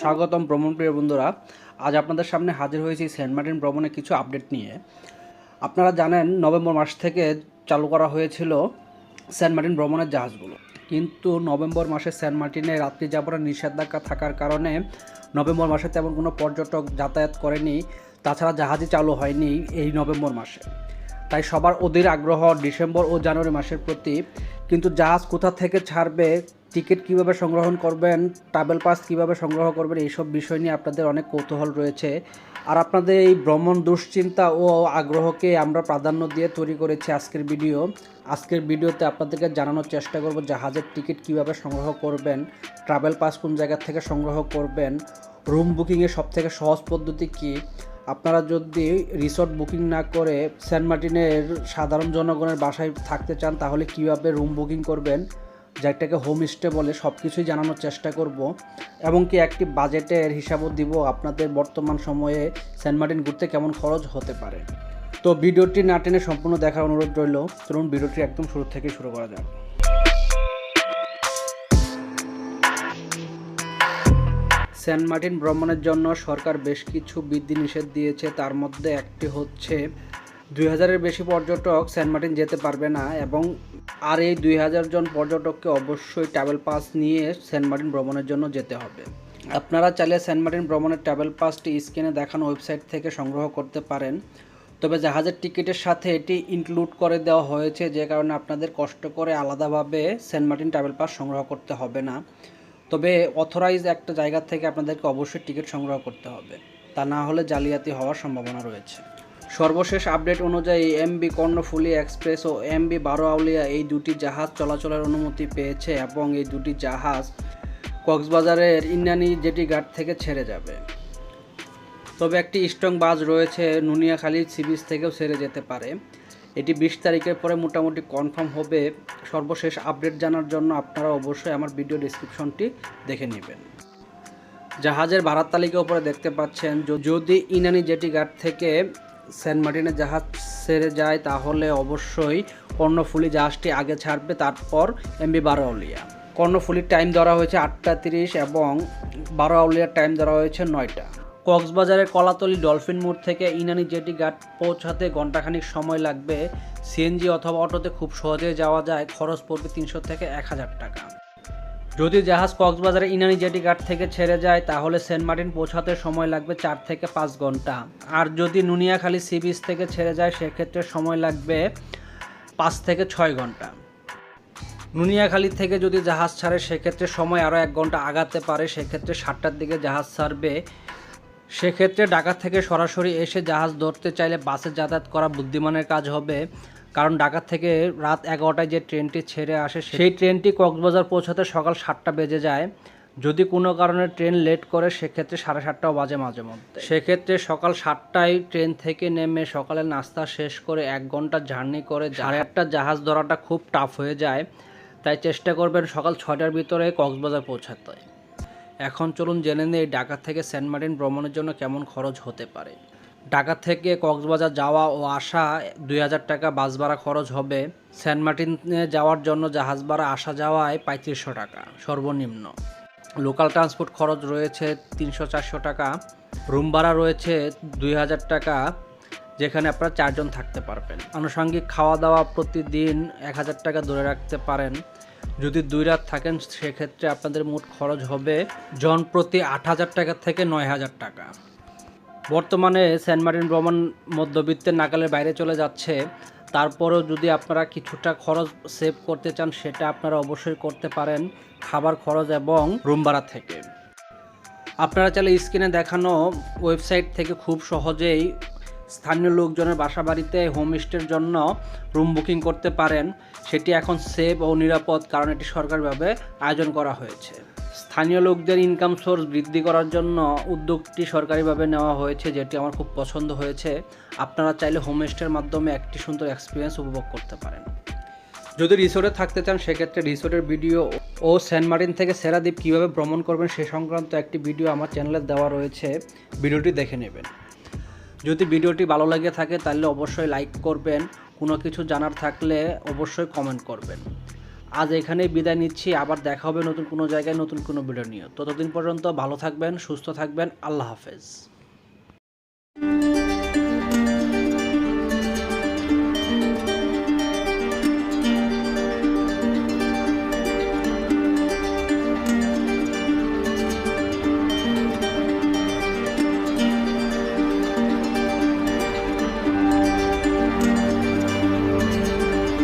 স্বাগতম ভ্রমণ প্রিয় বন্ধুরা। আজ আপনাদের সামনে হাজির হয়েছি সেন্ট মার্টিন ভ্রমণে কিছু আপডেট নিয়ে। আপনারা জানেন, নভেম্বর মাস থেকে চালু করা হয়েছিল সেন্ট মার্টিন ভ্রমণের জাহাজগুলো। কিন্তু নভেম্বর মাসে সেন্ট মার্টিনে রাত্রি যাপনের নিষেধাজ্ঞা থাকার কারণে নভেম্বর মাসে তেমন কোনো পর্যটক যাতায়াত করেনি। তাছাড়া জাহাজই চালু হয়নি এই নভেম্বর মাসে। তাই সবার অধীর আগ্রহ ডিসেম্বর ও জানুয়ারি মাসের প্রতি। কিন্তু জাহাজ কোথা থেকে ছাড়বে টিকিট কীভাবে সংগ্রহণ করবেন ট্রাভেল পাস কীভাবে সংগ্রহ করবেন, এইসব বিষয় নিয়ে আপনাদের অনেক কৌতূহল রয়েছে। আর আপনাদের এই ভ্রমণ দুশ্চিন্তা ও আগ্রহকে আমরা প্রাধান্য দিয়ে তৈরি করেছি আজকের ভিডিও। আজকের ভিডিওতে আপনাদেরকে জানানোর চেষ্টা করব জাহাজের টিকিট কীভাবে সংগ্রহ করবেন ট্রাভেল পাস কোন জায়গা থেকে সংগ্রহ করবেন রুম বুকিংয়ের সবথেকে সহজ পদ্ধতি কী? আপনারা যদি রিসোর্ট বুকিং না করে সেন্ট মার্টিনের সাধারণ জনগণের বাসায় থাকতে চান তাহলে কীভাবে রুম বুকিং করবেন যেটাকে হোম স্টে বলে সব কিছুই জানানোর চেষ্টা করব। এবং কি একটি বাজেটের হিসাবও দিব আপনাদের বর্তমান সময়ে সেন্ট মার্টিন ঘুরতে কেমন খরচ হতে পারে। তো ভিডিওটি না টেনে সম্পূর্ণ দেখার অনুরোধ রইল। চলুন ভিডিওটি একদম শুরু থেকে শুরু করা যাক। সেন্ট মার্টিন ভ্রমণের জন্য সরকার বেশ কিছু বিধি নিষেধ দিয়েছে। তার মধ্যে একটি হচ্ছে দুই হাজারের বেশি পর্যটক সেন্ট মার্টিন যেতে পারবে না এবং আর এই দুই হাজার জন পর্যটককে অবশ্যই ট্রাভেল পাস নিয়ে সেন্ট মার্টিন ভ্রমণের জন্য যেতে হবে। আপনারা চাইলে সেন্ট মার্টিন ভ্রমণের ট্রাভেল পাসটি স্ক্রিনে দেখানো ওয়েবসাইট থেকে সংগ্রহ করতে পারেন। তবে জাহাজের টিকিটের সাথে এটি ইনক্লুড করে দেওয়া হয়েছে, যে কারণে আপনাদের কষ্ট করে আলাদাভাবে সেন্ট মার্টিন ট্রাভেল পাস সংগ্রহ করতে হবে না। তবে অথরাইজ একটা জায়গা থেকে আপনাদেরকে অবশ্যই টিকিট সংগ্রহ করতে হবে। তা না হলে জালিয়াতি হওয়ার সম্ভাবনা রয়েছে। সর্বশেষ আপডেট অনুযায়ী এমবি কর্ণফুলি এক্সপ্রেস ও এমবি বারো আউলিয়া এই দুটি জাহাজ চলাচলের অনুমতি পেয়েছে এবং এই দুটি জাহাজ কক্সবাজারের ইন্নানি জেটি ঘাট থেকে ছেড়ে যাবে। তবে একটি স্ট্রং বাজ রয়েছে নুনিয়াখালী সি বিচ থেকেও ছেড়ে যেতে পারে। এটি বিশ তারিখের পরে মোটামুটি কনফার্ম হবে। সর্বশেষ আপডেট জানার জন্য আপনারা অবশ্যই আমার ভিডিও ডিসক্রিপশনটি দেখে নেবেন। জাহাজের ভাড়ার তালিকা উপরে দেখতে পাচ্ছেন যদি ইনানি জেটি ঘাট থেকে সেন্ট মার্টিনের জাহাজ ছেড়ে যায় তাহলে অবশ্যই কর্ণফুলি জাহাজটি আগে ছাড়বে, তারপর এমবি বারোয়াউলিয়া কর্ণফুলির টাইম ধরা হয়েছে আটটা তিরিশ এবং বারোয়াউলিয়ার টাইম ধরা হয়েছে নয়টা। কক্সবাজারের কলাতলি ডলফিন মোড় থেকে ইনানি জেটি ঘাট পৌঁছাতে ঘন্টাখানিক সময় লাগবে। সিএনজি অথবা অটোতে খুব সহজে যাওয়া যায়, খরচ পড়বে তিনশো থেকে এক হাজার টাকা। যদি জাহাজ কক্সবাজারের ইনানি জেটি ঘাট থেকে ছেড়ে যায়, তাহলে সেন্ট মার্টিন পৌঁছাতে সময় লাগবে চার থেকে পাঁচ ঘণ্টা। আর যদি নুনিয়াখালী সি বিচ থেকে ছেড়ে যায়, সেক্ষেত্রে সময় লাগবে পাঁচ থেকে ছয় ঘণ্টা। নুনিয়াখালী থেকে যদি জাহাজ ছাড়ে, সেক্ষেত্রে সময় আরও এক ঘণ্টা আগাতে পারে, সেক্ষেত্রে সাতটার দিকে জাহাজ ছাড়বে। সেক্ষেত্রে ঢাকা থেকে সরাসরি এসে জাহাজ ধরতে চাইলে বাসে যাতায়াত করা বুদ্ধিমানের কাজ হবে। কারণ ঢাকা থেকে রাত এগারোটায় যে ট্রেনটি ছেড়ে আসে সেই ট্রেনটি কক্সবাজার পৌঁছাতে সকাল সাতটা বেজে যায়। যদি কোনো কারণে ট্রেন লেট করে সেক্ষেত্রে সাড়ে সাতটাও বাজে মাঝে মধ্যে। সেক্ষেত্রে সকাল সাতটায় ট্রেন থেকে নেমে সকালে নাস্তা শেষ করে এক ঘণ্টা জার্নি করে সাড়ে আটটা জাহাজ ধরাটা খুব টাফ হয়ে যায়। তাই চেষ্টা করবেন সকাল ছয়টার ভিতরে কক্সবাজার পৌঁছাতে। এখন চলুন জেনে নেই ঢাকা থেকে সেন্ট মার্টিন ভ্রমণের জন্য কেমন খরচ হতে পারে। ঢাকা থেকে কক্সবাজার যাওয়া ও আসা দুই হাজার টাকা বাস ভাড়া খরচ হবে। সেন্ট মার্টিনে যাওয়ার জন্য জাহাজ ভাড়া আসা যাওয়ায় পঁয়ত্রিশশো টাকা, সর্বনিম্ন। লোকাল ট্রান্সপোর্ট খরচ রয়েছে তিনশো চারশো টাকা, রুম ভাড়া রয়েছে দুই হাজার টাকা, যেখানে আপনারা চারজন থাকতে পারবেন। আনুষঙ্গিক খাওয়া দাওয়া প্রতিদিন এক হাজার টাকা ধরে রাখতে পারেন। যদি দুই রাত থাকেন, সেক্ষেত্রে আপনাদের মোট খরচ হবে জন প্রতি আট হাজার টাকা থেকে নয় হাজার টাকা। বর্তমানে সেন্ট মার্টিন ভ্রমণ মধ্যবিত্তের নাগালের বাইরে চলে যাচ্ছে। তারপরেও যদি আপনারা কিছুটা খরচ সেভ করতে চান, সেটা আপনারা অবশ্যই করতে পারেন খাবার খরচ এবং রুম ভাড়া থেকে। আপনারা চাইলে স্ক্রিনে দেখানো ওয়েবসাইট থেকে খুব সহজেই স্থানীয় লোকজনের বাসা বাড়িতে হোমস্টের জন্য রুম বুকিং করতে পারেন। সেটি এখন সেভ ও নিরাপদ, কারণ এটি সরকারিভাবে আয়োজন করা হয়েছে। স্থানীয় লোকদের ইনকাম সোর্স বৃদ্ধি করার জন্য উদ্যোগটি সরকারিভাবে নেওয়া হয়েছে, যেটি আমার খুব পছন্দ হয়েছে। আপনারা চাইলে হোমস্টের মাধ্যমে একটি সুন্দর এক্সপিরিয়েন্স উপভোগ করতে পারেন। যদি রিসোর্টে থাকতে চান, সেক্ষেত্রে রিসোর্টের ভিডিও ও সেন্ট মার্টিন থেকে সেরাদ্বীপ কীভাবে ভ্রমণ করবেন, সে সংক্রান্ত একটি ভিডিও আমার চ্যানেলে দেওয়া রয়েছে। ভিডিওটি দেখে নেবেন। যদি ভিডিওটি ভালো লাগে থাকে, তাহলে অবশ্যই লাইক করবেন। কোনো কিছু জানার থাকলে অবশ্যই কমেন্ট করবেন। আজ এখানেই বিদায় নিচ্ছি। আবার দেখা হবে নতুন কোনো জায়গায়, নতুন কোনো ভিডিও নিয়ে। ততদিন পর্যন্ত ভালো থাকবেন, সুস্থ থাকবেন। আল্লাহ হাফেজ।